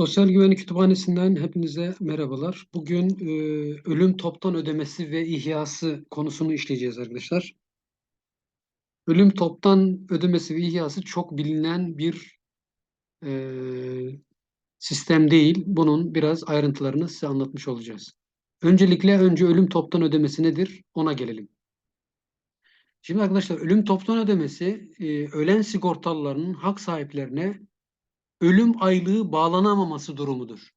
Sosyal Güvenlik Kütüphanesi'nden hepinize merhabalar. Bugün e, ölüm toptan ödemesi ve ihyası konusunu işleyeceğiz arkadaşlar. Ölüm toptan ödemesi ve ihyası çok bilinen bir e, sistem değil. Bunun biraz ayrıntılarını size anlatmış olacağız. Öncelikle önce ölüm toptan ödemesi nedir? Ona gelelim. Şimdi arkadaşlar ölüm toptan ödemesi e, ölen sigortalıların hak sahiplerine ölüm aylığı bağlanamaması durumudur.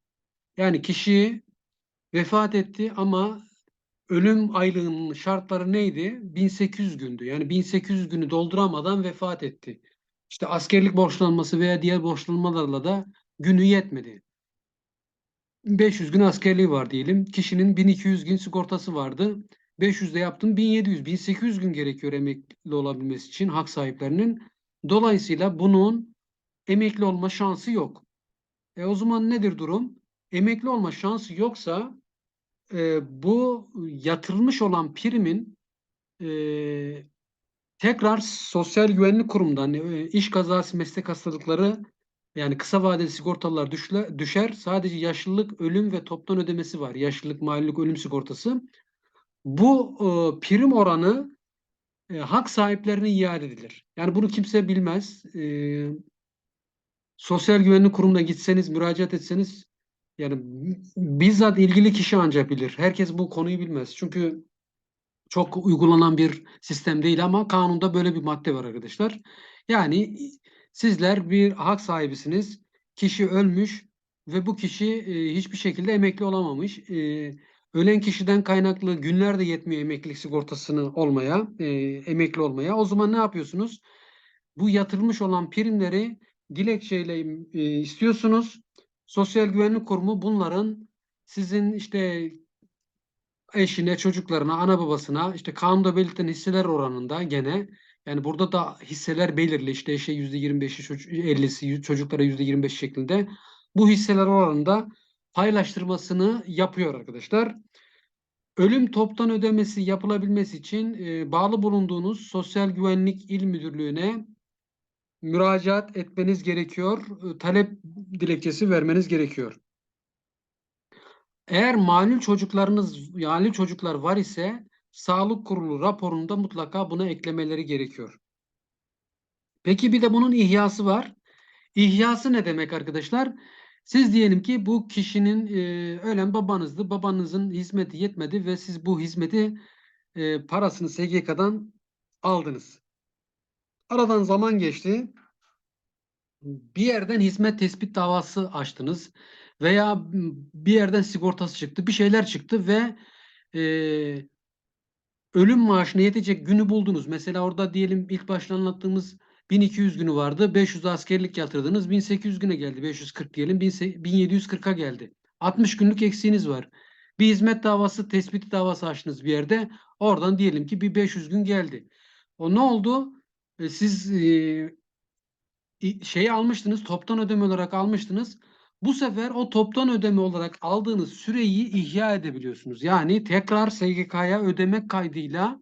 Yani kişi vefat etti ama ölüm aylığının şartları neydi? 1800 gündü. Yani 1800 günü dolduramadan vefat etti. İşte askerlik borçlanması veya diğer borçlanmalarla da günü yetmedi. 500 gün askerliği var diyelim. Kişinin 1200 gün sigortası vardı. 500'de yaptım 1700, 1800 gün gerekiyor emekli olabilmesi için hak sahiplerinin. Dolayısıyla bunun emekli olma şansı yok. E o zaman nedir durum? Emekli olma şansı yoksa e, bu yatırılmış olan primin e, tekrar Sosyal Güvenlik Kurumu'ndan e, iş kazası meslek hastalıkları yani kısa vadeli sigortalar düşle, düşer. Sadece yaşlılık, ölüm ve toptan ödemesi var. Yaşlılık, malilik, ölüm sigortası. Bu e, prim oranı e, hak sahiplerine iade edilir. Yani bunu kimse bilmez. E, Sosyal Güvenlik Kurumu'na gitseniz, müracaat etseniz yani bizzat ilgili kişi ancak bilir. Herkes bu konuyu bilmez. Çünkü çok uygulanan bir sistem değil ama kanunda böyle bir madde var arkadaşlar. Yani sizler bir hak sahibisiniz. Kişi ölmüş ve bu kişi e, hiçbir şekilde emekli olamamış. E, ölen kişiden kaynaklı günler de yetmiyor emeklilik sigortasını olmaya, e, emekli olmaya. O zaman ne yapıyorsunuz? Bu yatırılmış olan primleri dilekçeyle e, istiyorsunuz. Sosyal Güvenlik Kurumu bunların sizin işte eşine, çocuklarına, ana babasına işte kanunda belirtilen hisseler oranında gene yani burada da hisseler belirli işte eşe yüzde 25'i çocuk, 50'si çocuklara yüzde 25 şeklinde bu hisseler oranında paylaştırmasını yapıyor arkadaşlar. Ölüm toptan ödemesi yapılabilmesi için e, bağlı bulunduğunuz Sosyal Güvenlik İl Müdürlüğü'ne müracaat etmeniz gerekiyor. E, talep dilekçesi vermeniz gerekiyor. Eğer malul çocuklarınız, yani çocuklar var ise sağlık kurulu raporunda mutlaka buna eklemeleri gerekiyor. Peki bir de bunun ihyası var. İhyası ne demek arkadaşlar? Siz diyelim ki bu kişinin e, ölen babanızdı. Babanızın hizmeti yetmedi ve siz bu hizmeti e, parasını SGK'dan aldınız. Aradan zaman geçti. Bir yerden hizmet tespit davası açtınız veya bir yerden sigortası çıktı, bir şeyler çıktı ve e, ölüm maaşına yetecek günü buldunuz. Mesela orada diyelim ilk başta anlattığımız 1200 günü vardı. 500 askerlik yatırdınız. 1800 güne geldi. 540 diyelim. 1740'a geldi. 60 günlük eksiğiniz var. Bir hizmet davası, tespiti davası açtınız bir yerde. Oradan diyelim ki bir 500 gün geldi. O ne oldu? E, siz e, şeyi almıştınız, toptan ödeme olarak almıştınız. Bu sefer o toptan ödeme olarak aldığınız süreyi ihya edebiliyorsunuz. Yani tekrar SGK'ya ödemek kaydıyla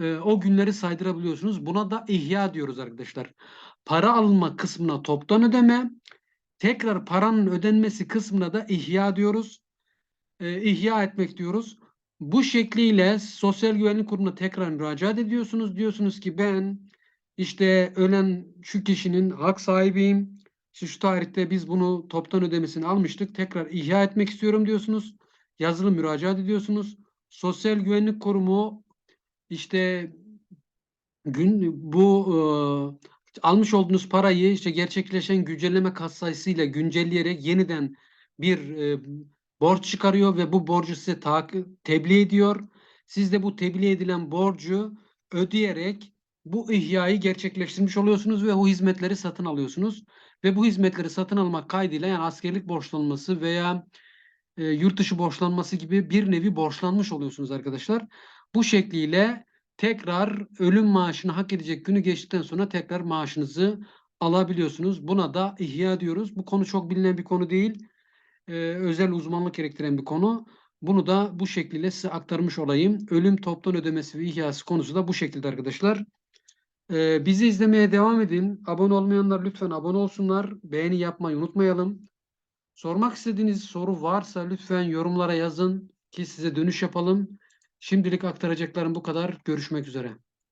e, o günleri saydırabiliyorsunuz. Buna da ihya diyoruz arkadaşlar. Para alma kısmına toptan ödeme, tekrar paranın ödenmesi kısmına da ihya diyoruz. E, ihya etmek diyoruz. Bu şekliyle Sosyal Güvenlik Kurumu'na tekrar müracaat ediyorsunuz. Diyorsunuz ki ben işte ölen şu kişinin hak sahibiyim. İşte şu tarihte biz bunu toptan ödemesini almıştık. Tekrar ihya etmek istiyorum diyorsunuz. Yazılı müracaat ediyorsunuz. Sosyal Güvenlik Kurumu işte gün bu e, almış olduğunuz parayı işte gerçekleşen güncelleme katsayısıyla güncelleyerek yeniden bir e, borç çıkarıyor ve bu borcu size tebliğ ediyor. Siz de bu tebliğ edilen borcu ödeyerek bu ihyayı gerçekleştirmiş oluyorsunuz ve o hizmetleri satın alıyorsunuz. Ve bu hizmetleri satın almak kaydıyla yani askerlik borçlanması veya e, yurt dışı borçlanması gibi bir nevi borçlanmış oluyorsunuz arkadaşlar. Bu şekliyle tekrar ölüm maaşını hak edecek günü geçtikten sonra tekrar maaşınızı alabiliyorsunuz. Buna da ihya diyoruz. Bu konu çok bilinen bir konu değil. Ee, özel uzmanlık gerektiren bir konu. Bunu da bu şekilde size aktarmış olayım. Ölüm toptan ödemesi ve ihyası konusu da bu şekilde arkadaşlar. Ee, bizi izlemeye devam edin. Abone olmayanlar lütfen abone olsunlar. Beğeni yapmayı unutmayalım. Sormak istediğiniz soru varsa lütfen yorumlara yazın ki size dönüş yapalım. Şimdilik aktaracaklarım bu kadar. Görüşmek üzere.